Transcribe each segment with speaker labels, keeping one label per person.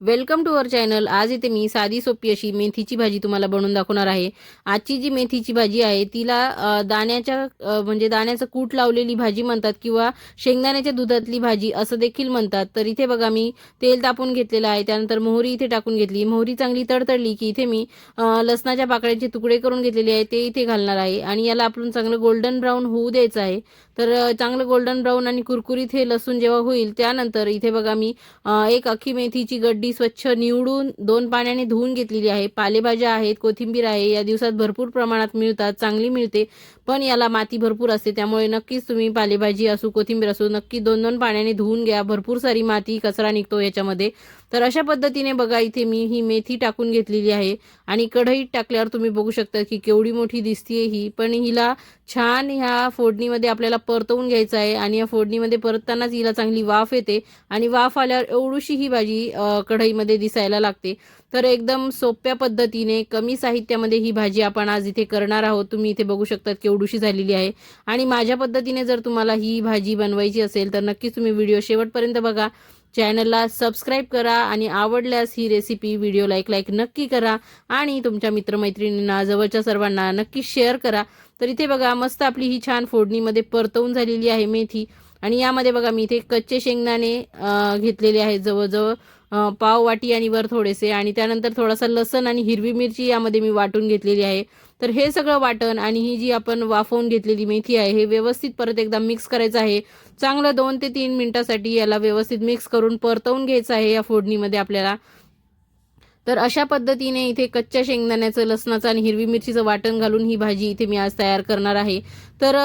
Speaker 1: Welcome to our channel आज इथे मी साधी सोपी अशी मेथीची भाजी तुम्हाला बनवून दाखवणार आहे. आजची जी मेथीची भाजी आहे तिला दाण्याच्या म्हणजे दाण्याचं कूट लावलेली भाजी म्हणतात किंवा शेंगदाण्याच्या दुधातली भाजी असं देखील म्हणतात. तर इथे बघा मी तेल तापून घेतलेलं आहे. त्यानंतर मोहरी इथे टाकून घेतली. मोहरी चांगली तडतडली की इथे मी लसणाच्या पाकळ्याचे तुकडे करून घेतलेले आहे ते इथे घालणार आहे. आणि याला आपण चांगलं गोल्डन ब्राऊन होऊ द्यायचं आहे. तर चांगलं गोल्डन ब्राऊन आणि कुरकुरीत हे लसूण जेव्हा होईल त्यानंतर इथे बघा मी एक अख्खी मेथीची गड्डी स्वच्छ निवडून दोन पाण्याने धुवून घेतलेली आहे. पालेभाज्या आहेत कोथिंबीर आहे या दिवसात भरपूर प्रमाणात मिळतात चांगली मिळते पण याला माती भरपूर असते त्यामुळे नक्कीच तुम्ही पालेभाजी असो कोथिंबीर असो नक्की दोन दोन पाण्याने धुवून घ्या. भरपूर सारी माती कचरा निघतो याच्यामध्ये. तर अशा पद्धतीने बघा इथे मी ही मेथी टाकून घेतलेली आहे. आणि कढईत टाकल्यावर तुम्ही बघू शकता की केवढी मोठी दिसतीये ही. पण हिला छान ह्या फोडणीमध्ये आपल्याला परतवून घ्यायचं आहे. आणि या फोडणीमध्ये परततानाच हिला चांगली वाफ येते. आणि वाफ आल्यावर एवढीशी ही भाजी कढ कढईमध्ये दिसायला लागते. तर एकदम सोप्या पद्धतीने कमी साहित्यामध्ये ही भाजी आपण आज इथे करणार आहोत. तुम्ही इथे बघू शकतात केवढीशी झालेली आहे. आणि माझ्या पद्धतीने जर तुम्हाला ही भाजी बनवायची असेल तर नक्कीच तुम्ही व्हिडिओ शेवटपर्यंत बघा. चॅनलला सबस्क्राईब करा आणि आवडल्यास ही रेसिपी व्हिडिओ लाईक लाईक नक्की करा आणि तुमच्या मित्रमैत्रिणींना जवळच्या सर्वांना नक्की शेअर करा. तर इथे बघा मस्त आपली ही छान फोडणीमध्ये परतवून झालेली आहे मेथी. आणि यामध्ये बघा मी इथे कच्चे शेंगदाणे घेतलेले आहेत जवळजवळ पाव वाटी आणि वर थोडेसे आणि त्यानंतर थोडासा लसण आणि हिरवी मिरची यामध्ये मी वाटून घेतलेली आहे. तर हे सगळं वाटण आणि ही जी आपण वाफवून घेतलेली मेथी आहे हे व्यवस्थित परत एकदा मिक्स करायचं आहे. चांगलं दोन ते तीन मिनिटासाठी याला व्यवस्थित मिक्स करून परतवून घ्यायचं आहे या फोडणीमध्ये आपल्याला. तर अशा पद्धतीने इथे कच्च्या शेंगदाण्याचं लसणाचं आणि हिरवी मिरचीचं वाटण घालून ही भाजी इथे मी आज तयार करणार आहे. तर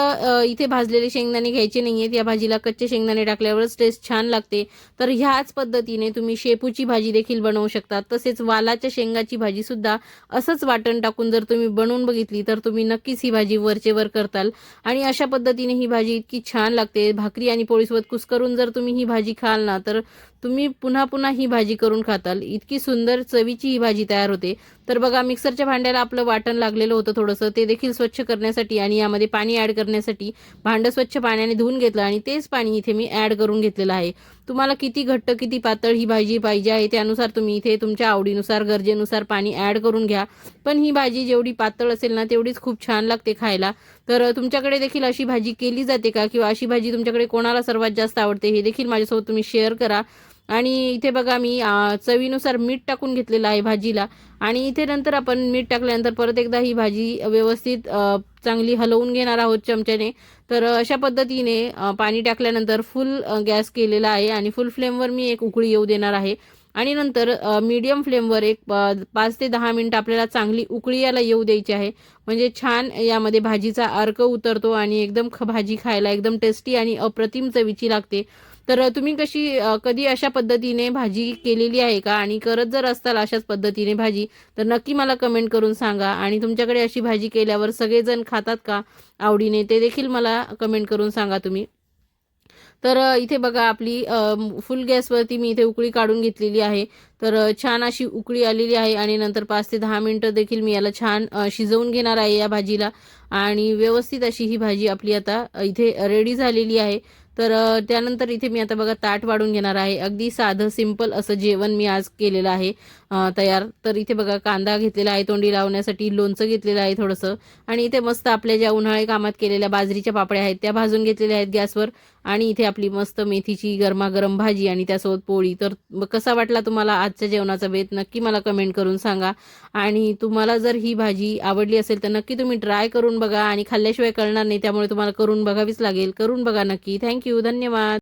Speaker 1: इथे भाजलेले शेंगदाणे घ्यायचे नाही आहेत या भाजीला कच्चे शेंगदाणे टाकल्यावरच टेस्ट छान लागते. तर ह्याच पद्धतीने तुम्ही शेपूची भाजी देखील बनवू शकता तसेच वालाच्या शेंगाची भाजीसुद्धा असंच वाटण टाकून जर तुम्ही बनवून बघितली तर तुम्ही नक्कीच ही भाजी वरचे वर करताल. आणि अशा पद्धतीने ही भाजी इतकी छान लागते. भाकरी आणि पोळीसोबत कुस्करून जर तुम्ही ही भाजी खाल ना तर तुम्ही पुन्हा पुन्हा ही भाजी करून खाताल. इतकी सुंदर चवीची ही भाजी तयार होते. तर बघा मिक्सरच्या भांड्याला आपलं वाटण लागलेलं होतं थोडंसं. ते देखील स्वच्छ करण्यासाठी आणि यामध्ये पाणी ॲड करण्यासाठी भांडं स्वच्छ पाण्याने धुवून घेतलं आणि तेच पाणी इथे मी ॲड करून घेतलेलं आहे. तुम्हाला किती घट्ट किती पातळ ही भाजी पाहिजे आहे त्यानुसार तुम्ही इथे तुमच्या आवडीनुसार गरजेनुसार पाणी ॲड करून घ्या. पण ही भाजी जेवढी पातळ असेल ना तेवढीच खूप छान लागते खायला. तर तुमच्याकडे देखील अशी भाजी केली जाते का? किंवा अशी भाजी तुमच्याकडे कोणाला सर्वात जास्त आवडते हे देखील माझ्यासोबत तुम्ही शेअर करा. आणि इथे बघा मी चवीनुसार मीठ टाकून घेतलेलं आहे भाजीला. आणि इथे नंतर आपण मीठ टाकल्यानंतर परत एकदा ही भाजी व्यवस्थित चांगली हलवून घेणार आहोत चमच्याने. तर अशा पद्धतीने पाणी टाकल्यानंतर फुल गॅस केलेला आहे आणि फुल फ्लेमवर मी एक उकळी येऊ देणार आहे. आणि नंतर मीडियम फ्लेमवर एक पाच ते दहा मिनटं आपल्याला चांगली उकळी याला येऊ द्यायची आहे. म्हणजे छान यामध्ये भाजीचा अर्क उतरतो आणि एकदम ख भाजी खायला एकदम टेस्टी आणि अप्रतिम चवीची लागते. तर तुम्ही कशी कधी अशा पद्धतीने भाजी केलेली आहे का? आणि करत जर असताल अशाच पद्धतीने भाजी तर नक्की मला कमेंट करून सांगा. आणि तुमच्याकडे अशी भाजी केल्यावर सगळेजण खातात का आवडीने? ते देखील मला कमेंट करून सांगा तुम्ही. तर इथे बघा आपली फुल गॅसवरती मी इथे उकळी काढून घेतलेली आहे. तर छान अशी उकळी आलेली आहे आणि नंतर पाच ते दहा मिनटं देखील मी याला छान शिजवून घेणार आहे या भाजीला. आणि व्यवस्थित अशी ही भाजी आपली आता इथे रेडी झालेली आहे. तर त्यानंतर इथे मी आता बघा ताट वाढून घेणार आहे. अगदी साधं सिंपल असं जेवण मी आज केलेलं आहे तयार. तर इथे बघा कांदा घेतलेला आहे तोंडी लावण्यासाठी लोणचं घेतलेलं आहे थोडंसं. आणि इथे मस्त आपल्या ज्या उन्हाळी कामात केलेल्या बाजरीच्या पापड्या आहेत त्या भाजून घेतलेल्या आहेत गॅसवर. आणि इथे आपली मस्त मेथीची गरमागरम भाजी आणि त्यासोबत पोळी. तर कसा वाटला तुम्हाला आजच्या जेवणाचा बेत नक्की मला कमेंट करून सांगा. आणि तुम्हाला जर ही भाजी आवडली असेल तर नक्की तुम्ही ट्राय करून बघा. आणि खाल्ल्याशिवाय कळणार नाही त्यामुळे तुम्हाला करून बघावीच लागेल. करून बघा नक्की. थँक्यू धन्यवाद.